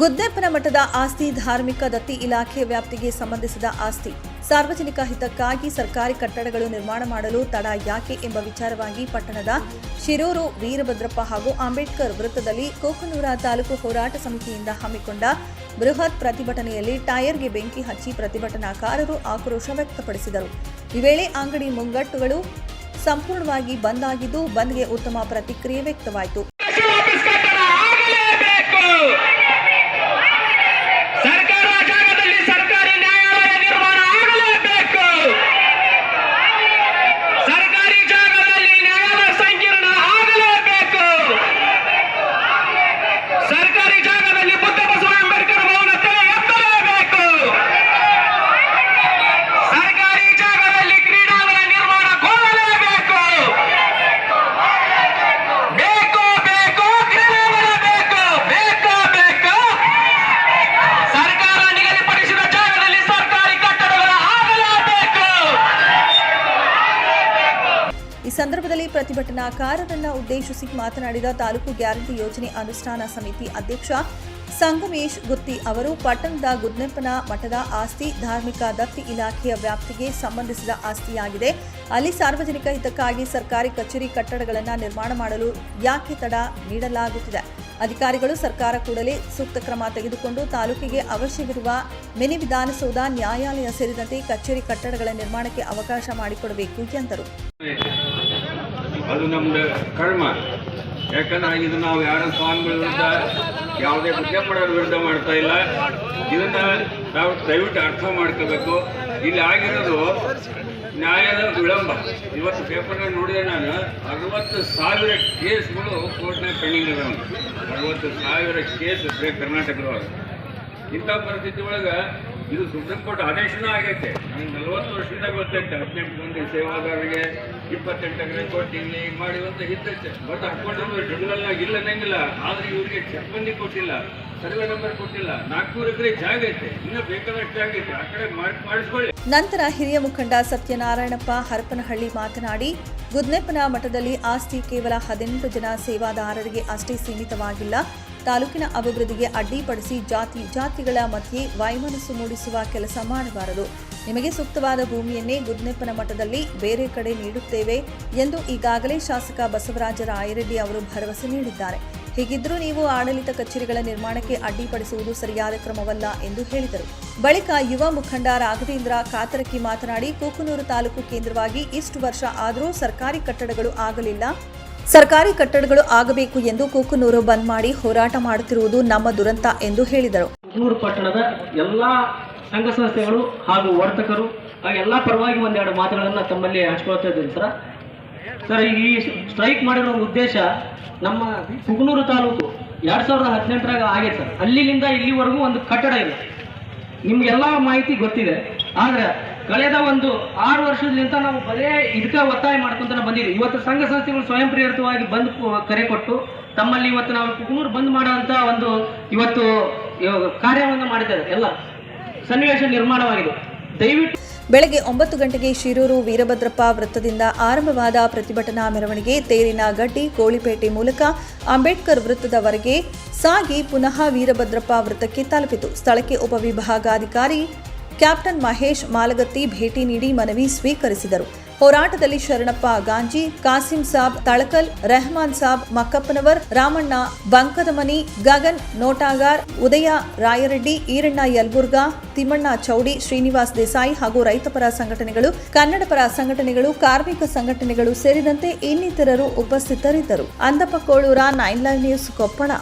ಗುದ್ದೇಪ್ಪನ ಮಠದ ಆಸ್ತಿ, ಧಾರ್ಮಿಕ, ದತ್ತಿ ಇಲಾಖೆ ವ್ಯಾಪ್ತಿಗೆ ಸಂಬಂಧಿಸಿದ ಆಸ್ತಿ. ಸಾರ್ವಜನಿಕ ಹಿತಕ್ಕಾಗಿ ಸರ್ಕಾರಿ ಕಟ್ಟಡಗಳು ನಿರ್ಮಾಣ ಮಾಡಲು ತಡ ಯಾಕೆ ಎಂಬ ವಿಚಾರವಾಗಿ ಪಟ್ಟಣದ ಶಿರೂರು ವೀರಭದ್ರಪ್ಪ ಹಾಗೂ ಅಂಬೇಡ್ಕರ್ ವೃತ್ತದಲ್ಲಿ ಕೋಕನೂರ ತಾಲೂಕು ಹೋರಾಟ ಸಮಿತಿಯಿಂದ ಹಮ್ಮಿಕೊಂಡ ಬೃಹತ್ ಪ್ರತಿಭಟನೆಯಲ್ಲಿ ಟೈರ್ಗೆ ಬೆಂಕಿ ಹಚ್ಚಿ ಪ್ರತಿಭಟನಾಕಾರರು ಆಕ್ರೋಶ ವ್ಯಕ್ತಪಡಿಸಿದರು. ಈ ವೇಳೆ ಅಂಗಡಿ ಮುಂಗಟ್ಟುಗಳು ಸಂಪೂರ್ಣವಾಗಿ ಬಂದ್ ಆಗಿದ್ದು ಬಂದ್ಗೆ ಉತ್ತಮ ಪ್ರತಿಕ್ರಿಯೆ ವ್ಯಕ್ತವಾಯಿತು ವಾಪಸ್ ಕಟ್ಟಡ ಆಗಲೇಬೇಕು ಸರ್ಕಾರ ಜಾಗದಲ್ಲಿ ಸರ್ಕಾರಿ ನ್ಯಾಯಾಲಯ ನಿರ್ಮಾಣ ಆಗಲೇಬೇಕು ಸರ್ಕಾರಿ ಜಾಗದಲ್ಲಿ ನ್ಯಾಯಾಲಯ ಸಂಕೀರ್ಣ ಆಗಲೇಬೇಕು ಸರ್ಕಾರಿ ಜಾಗದಲ್ಲಿ ಬುದ್ಧ ಬಸವ ಅಂಬೇಡ್ಕರ್ ಭವನ ತಲೆ ಎತ್ತಲೇಬೇಕು ಸರ್ಕಾರಿ ಜಾಗದಲ್ಲಿ ಕ್ರೀಡಾಂಗಣ ನಿರ್ಮಾಣಗೊಳ್ಳಲೇಬೇಕು ಬೇಕು ಬೇಕು ಕ್ರೀಡಾಂಗಣ ಬೇಕು ಬೇಕು ಬೇಕು ಸರ್ಕಾರ ನಿಗದಿಪಡಿಸಿದ ಜಾಗದಲ್ಲಿ ಸರ್ಕಾರಿ ಕಟ್ಟಡಗಳು ಆಗಲೇಬೇಕು ಈ ಸಂದರ್ಭದಲ್ಲಿ ಪ್ರತಿಭಟನಾಕಾರರನ್ನ ಉದ್ದೇಶಿಸಿ ಮಾತನಾಡಿದ ತಾಲೂಕು ಗ್ಯಾರಂಟಿ ಯೋಜನೆ ಅನುಷ್ಠಾನ ಸಮಿತಿ ಅಧ್ಯಕ್ಷ ಸಂಗಮೇಶ್ ಗುತ್ತಿ ಅವರು, ಪಟ್ಟಣದ ಗುದ್ನೆಪ್ಪನ ಮಠದ ಆಸ್ತಿ, ಧಾರ್ಮಿಕ ದತ್ತಿ ಇಲಾಖೆಯ ವ್ಯಾಪ್ತಿಗೆ ಸಂಬಂಧಿಸಿದ ಆಸ್ತಿಯಾಗಿದೆ. ಅಲ್ಲಿ ಸಾರ್ವಜನಿಕ ಹಿತಕ್ಕಾಗಿ ಸರ್ಕಾರಿ ಕಚೇರಿ ಕಟ್ಟಡಗಳನ್ನು ನಿರ್ಮಾಣ ಮಾಡಲು ಯಾಕೆ ತಡ ನೀಡಲಾಗುತ್ತಿದೆ? ಅಧಿಕಾರಿಗಳು ಸರ್ಕಾರ ಕೂಡಲೇ ಸೂಕ್ತ ಕ್ರಮ ತೆಗೆದುಕೊಂಡು ತಾಲೂಕಿಗೆ ಅವಶ್ಯವಿರುವ ಮಿನಿ ವಿಧಾನಸೌಧ, ನ್ಯಾಯಾಲಯ ಸೇರಿದಂತೆ ಕಚೇರಿ ಕಟ್ಟಡಗಳ ನಿರ್ಮಾಣಕ್ಕೆ ಅವಕಾಶ ಮಾಡಿಕೊಡಬೇಕು ಎಂದರು. ಅದು ನಮ್ದು ಕರ್ಮ. ಯಾಕಂದ್ರೆ ಇದು ನಾವು ಯಾರ ಸ್ವಾಮಿಗಳ ವಿರುದ್ಧ ಯಾವುದೇ ಕೃತ್ಯ ಮಾಡೋರ ವಿರುದ್ಧ ಮಾಡ್ತಾ ಇಲ್ಲ. ಇದನ್ನ ನಾವು ದಯವಿಟ್ಟು ಅರ್ಥ ಮಾಡ್ಕೋಬೇಕು. ಇಲ್ಲಿ ಆಗಿರೋದು ನ್ಯಾಯದ ವಿಳಂಬ. ಇವತ್ತು ಪೇಪರ್ನಾಗ ನೋಡಿದೆ ನಾನು, ಅರವತ್ತು ಸಾವಿರ ಕೇಸ್ಗಳು ಕೋರ್ಟ್ನಾಗ ಪೆಂಡಿಂಗ್ ಇದೆ ಅರವತ್ತು ಸಾವಿರ ಕೇಸ್ ಕರ್ನಾಟಕದೊಳಗೆ ಇಂಥ ಪರಿಸ್ಥಿತಿ ಒಳಗೆ ಇದು ಸುಪ್ರೀಂ ಕೋರ್ಟ್ ಆದೇಶನ ಆಗೈತೆ. ನಂಗೆ ನಲವತ್ತು ವರ್ಷದಿಂದ ಗೊತ್ತೈತೆ, ಹದಿನೆಂಟು ಮಂದಿ ಸೇವಾದಾರರಿಗೆ ಇಪ್ಪತ್ತೆಂಟು ಎಕರೆ ಕೊಟ್ಟಿಲ್ಲಿ ಮಾಡಿ ಅಂತ ಇದ್ದೈತೆ. ಬಟ್ ಹಾಕೊಂಡು ಟ್ರಿಬ್ಯುನಲ್ನಾಗ ಇಲ್ಲ ಅನ್ನಂಗಿಲ್ಲ. ಆದ್ರೆ ಇವರಿಗೆ ಚೆಕ್ ಬಂದಿ ಕೊಟ್ಟಿಲ್ಲ, ಸರ್ವೆ ನಂಬರ್ ಕೊಟ್ಟಿಲ್ಲ. ನಾಲ್ಕೂರು ಎಕರೆ ಜಾಗ ಐತೆ. ಇನ್ನೂ ಬೇಕಾದಷ್ಟು ಜಾಗ ಐತೆ. ಆ ಕಡೆ ಮಾಡಿ ಮಾಡಿಸ್ಕೊಳ್ಳಿ. ನಂತರ ಹಿರಿಯ ಮುಖಂಡ ಸತ್ಯನಾರಾಯಣಪ್ಪ ಹರಪನಹಳ್ಳಿ ಮಾತನಾಡಿ, ಗುದ್ನೆಪ್ಪನ ಮಠದಲ್ಲಿ ಆಸ್ತಿ ಕೇವಲ ಹದಿನೆಂಟು ಜನ ಸೇವಾದಾರರಿಗೆ ಅಷ್ಟೇ ಸೀಮಿತವಾಗಿಲ್ಲ. ತಾಲೂಕಿನ ಅಭಿವೃದ್ಧಿಗೆ ಅಡ್ಡಿಪಡಿಸಿ ಜಾತಿ ಜಾತಿಗಳ ಮಧ್ಯೆ ವೈಮನಸ್ಸು ಮೂಡಿಸುವ ಕೆಲಸ ಮಾಡಬಾರದು. ನಿಮಗೆ ಸೂಕ್ತವಾದ ಭೂಮಿಯನ್ನೇ ಗುದ್ನೆಪ್ಪನ ಮಠದಲ್ಲಿ ಬೇರೆ ಕಡೆ ನೀಡುತ್ತೇವೆ ಎಂದು ಈಗಾಗಲೇ ಶಾಸಕ ಬಸವರಾಜ ರಾಯರೆಡ್ಡಿ ಅವರು ಭರವಸೆ ನೀಡಿದ್ದಾರೆ. ಹೀಗಿದ್ರೂ ನೀವು ಆಡಳಿತ ಕಚೇರಿಗಳ ನಿರ್ಮಾಣಕ್ಕೆ ಅಡ್ಡಿಪಡಿಸುವುದು ಸರಿಯಾದ ಕ್ರಮವಲ್ಲ ಎಂದು ಹೇಳಿದರು. ಬಳಿಕ ಯುವ ಮುಖಂಡ ರಾಘವೇಂದ್ರ ಕಾತರಕಿ ಮಾತನಾಡಿ, ಕೂಕನೂರು ತಾಲೂಕು ಕೇಂದ್ರವಾಗಿ ಇಷ್ಟು ವರ್ಷ ಆದರೂ ಸರ್ಕಾರಿ ಕಟ್ಟಡಗಳು ಆಗಲಿಲ್ಲ. ಸರ್ಕಾರಿ ಕಟ್ಟಡಗಳು ಆಗಬೇಕು ಎಂದು ಕೂಕನೂರು ಬಂದ್ ಮಾಡಿ ಹೋರಾಟ ಮಾಡುತ್ತಿರುವುದು ನಮ್ಮ ದುರಂತ ಎಂದು ಹೇಳಿದರು. ಪಟ್ಟಣದ ಎಲ್ಲ ಸಂಘ ಸಂಸ್ಥೆಗಳು ಹಾಗೂ ವರ್ತಕರು ಎಲ್ಲ ಪರವಾಗಿ ಒಂದೆರಡು ಮಾತುಗಳನ್ನು ತಮ್ಮಲ್ಲಿ ಹಂಚ್ಕೊಳ್ತಾ ಇದ್ದೀನಿ ಸರ್. ಸರ್, ಈ ಸ್ಟ್ರೈಕ್ ಮಾಡಿರೋ ಉದ್ದೇಶ ನಮ್ಮ ಕುಕನೂರು ತಾಲೂಕು ಎರಡು ಸಾವಿರದ ಹದಿನೆಂಟರಾಗ ಆಗೈತೆ ಸರ್. ಅಲ್ಲಿಂದ ಇಲ್ಲಿವರೆಗೂ ಒಂದು ಕಟ್ಟಡ ಇಲ್ಲ. ನಿಮ್ಗೆಲ್ಲ ಮಾಹಿತಿ ಗೊತ್ತಿದೆ. ಆದ್ರೆ ಕಳೆದ ಒಂದು ಆರು ವರ್ಷದಿಂದ ನಾವು ಬರೇ ಇದಕ್ಕೆ ಒತ್ತಾಯ ಮಾಡ್ಕೊಂತ ಬಂದಿದ್ದೀವಿ ಇವತ್ತು ಸಂಘ ಸಂಸ್ಥೆಗಳು ಸ್ವಯಂ ಪ್ರೇರಿತವಾಗಿ ಬಂದ್ ಕರೆ ಕೊಟ್ಟು ತಮ್ಮಲ್ಲಿ ಇವತ್ತು ನಾವು ಕುಕನೂರು ಬಂದ್ ಮಾಡುವಂತ ಒಂದು ಇವತ್ತು ಕಾರ್ಯವನ್ನು ಮಾಡಿದ್ದಾರೆ. ಎಲ್ಲ ಸನ್ನಿವೇಶ ನಿರ್ಮಾಣವಾಗಿದೆ. ದಯವಿಟ್ಟು ಬೆಳಗ್ಗೆ ಒಂಬತ್ತು ಗಂಟೆಗೆ ಶಿರೂರು ವೀರಭದ್ರಪ್ಪ ವೃತ್ತದಿಂದ ಆರಂಭವಾದ ಪ್ರತಿಭಟನಾ ಮೆರವಣಿಗೆ ತೇರಿನ ಗಡ್ಡಿ, ಕೋಳಿಪೇಟೆ ಮೂಲಕ ಅಂಬೇಡ್ಕರ್ ವೃತ್ತದವರೆಗೆ ಸಾಗಿ ಪುನಃ ವೀರಭದ್ರಪ್ಪ ವೃತ್ತಕ್ಕೆ ತಲುಪಿತು. ಸ್ಥಳಕ್ಕೆ ಉಪವಿಭಾಗಾಧಿಕಾರಿ ಕ್ಯಾಪ್ಟನ್ ಮಹೇಶ್ ಮಾಲಗತ್ತಿ ಭೇಟಿ ನೀಡಿ ಮನವಿ ಸ್ವೀಕರಿಸಿದರು. ಹೋರಾಟದಲ್ಲಿ ಶರಣಪ್ಪ ಗಾಂಜಿ, ಕಾಸಿಂ ಸಾಬ್, ತಳಕಲ್, ರೆಹಮಾನ್ ಸಾಬ್, ಮಕ್ಕಪ್ಪನವರ್, ರಾಮಣ್ಣ, ಬಂಕದಮನಿ, ಗಗನ್, ನೋಟಾಗಾರ್, ಉದಯ, ರಾಯರೆಡ್ಡಿ, ಈರಣ್ಣ ಯಲ್ಬುರ್ಗಾ, ತಿಮ್ಮಣ್ಣ ಚೌಡಿ, ಶ್ರೀನಿವಾಸ್ ದೇಸಾಯಿ ಹಾಗೂ ರೈತಪರ ಸಂಘಟನೆಗಳು ಕನ್ನಡಪರ ಸಂಘಟನೆಗಳು, ಕಾರ್ಮಿಕ ಸಂಘಟನೆಗಳು ಸೇರಿದಂತೆ ಇನ್ನಿತರರು ಉಪಸ್ಥಿತರಿದ್ದರು. Andappa Kolur nine live news Koppal.